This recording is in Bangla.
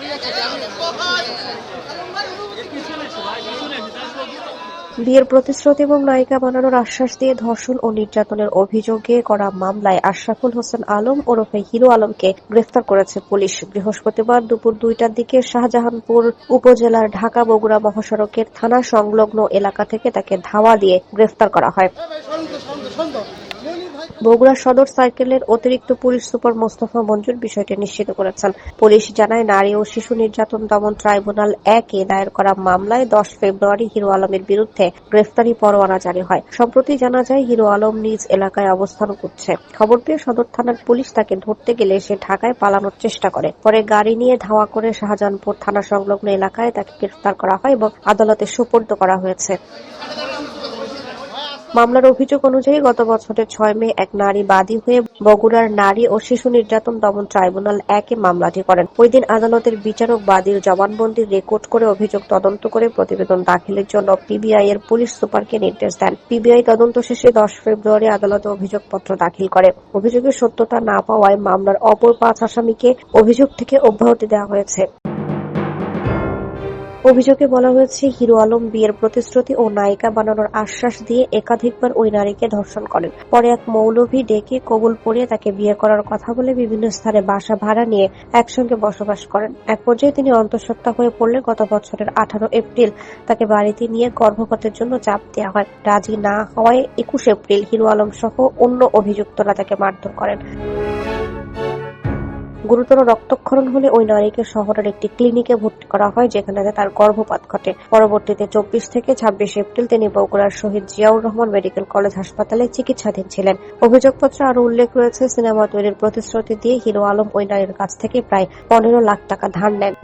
দাঁড়িয়ে আছে বিয়ের প্রতিশ্রুতি এবং নায়িকা বানানোর আশ্বাস দিয়ে ধর্ষণ ও নির্যাতনের অভিযোগে করা মামলায় আশরাফুল হোসেন আলম ওরফে হিরো আলমকে গ্রেফতার করেছে পুলিশ। বৃহস্পতিবার দুপুর দুইটার দিকে শাহজাহানপুর উপজেলার ঢাকা বগুড়া মহাসড়কের থানা সংলগ্ন এলাকা থেকে তাকে ধাওয়া দিয়ে গ্রেফতার করা হয়। বগুড়া সদর সার্কেলের অতিরিক্ত পুলিশ সুপার মোস্তফা মঞ্জুর বিষয়টি নিশ্চিত করেছেন। পুলিশ জানায়, নারী ও শিশু নির্যাতন দমন ট্রাইব্যুনাল একে দায়ের করা মামলায় দশ ফেব্রুয়ারি হিরো আলমের বিরুদ্ধে গ্রেফতারি পরোয়ানা জারি হয়। সম্প্রতি জানা যায়, হিরো আলম নিজ এলাকায় অবস্থান করছে। খবর পেয়ে সদর থানার পুলিশ তাকে ধরতে গেলে সে ঢাকায় পালানোর চেষ্টা করে। পরে গাড়ি নিয়ে ধাওয়া করে শাহজাহানপুর থানা সংলগ্ন এলাকায় তাকে গ্রেফতার করা হয় এবং আদালতে সুপর্দ করা হয়েছে। মামলার অভিযোগ অনুযায়ী গত বছরের ছয় মে এক নারী বাদী হয়ে বগুড়ার নারী ও শিশু নির্যাতন দমন ট্রাইব্যুনাল একে মামলাটি করেন। ওই দিন আদালতের বিচারক বাদীর জবানবন্দি রেকর্ড করে অভিযোগ তদন্ত করে প্রতিবেদন দাখিলের জন্য পিবিআই এর পুলিশ সুপারকে নির্দেশ দেন। পিবিআই তদন্ত শেষে দশ ফেব্রুয়ারি আদালতে অভিযোগপত্র দাখিল করে। অভিযোগের সত্যতা না পাওয়ায় মামলার অপর পাঁচ আসামিকে অভিযোগ থেকে অব্যাহতি দেওয়া হয়েছে। অভিযোগে বলা হয়েছে, হিরো আলম বিয়ের প্রতিশ্রুতি ও নায়িকা বানানোর আশ্বাস দিয়ে একাধিকবার ওই নারীকে ধর্ষণ করেন। পরে এক মৌলভী ডেকে কবুল পড়িয়ে তাকে বিয়ে করার কথা বলে বিভিন্ন স্থানে বাসা ভাড়া নিয়ে একসঙ্গে বসবাস করেন। এক পর্যায়ে তিনি অন্তঃসত্ত্বা হয়ে পড়লে গত বছরের আঠারো এপ্রিল তাকে বাড়িতে নিয়ে গর্ভপাতের জন্য চাপ দেওয়া হয়। রাজি না হওয়ায় একুশ এপ্রিল হিরো আলম সহ অন্য অভিযুক্তরা তাকে মারধর করেন। গুরুতর রক্তক্ষরণ হলে ওই নারীকে শহরের একটি ক্লিনিকে ভর্তি করা হয়, যেখানে তার গর্ভপাত ঘটে। পরবর্তীতে চব্বিশ থেকে ছাব্বিশ এপ্রিল তিনি বগুড়ার শহীদ জিয়াউর রহমান মেডিকেল কলেজ হাসপাতালে চিকিৎসাধীন ছিলেন। অভিযোগপত্রে আরও উল্লেখ রয়েছে, সিনেমা তৈরির প্রতিশ্রুতি দিয়ে হিরো আলম ওই নারীর কাছ থেকে প্রায় পনেরো লাখ টাকা ধার নেন।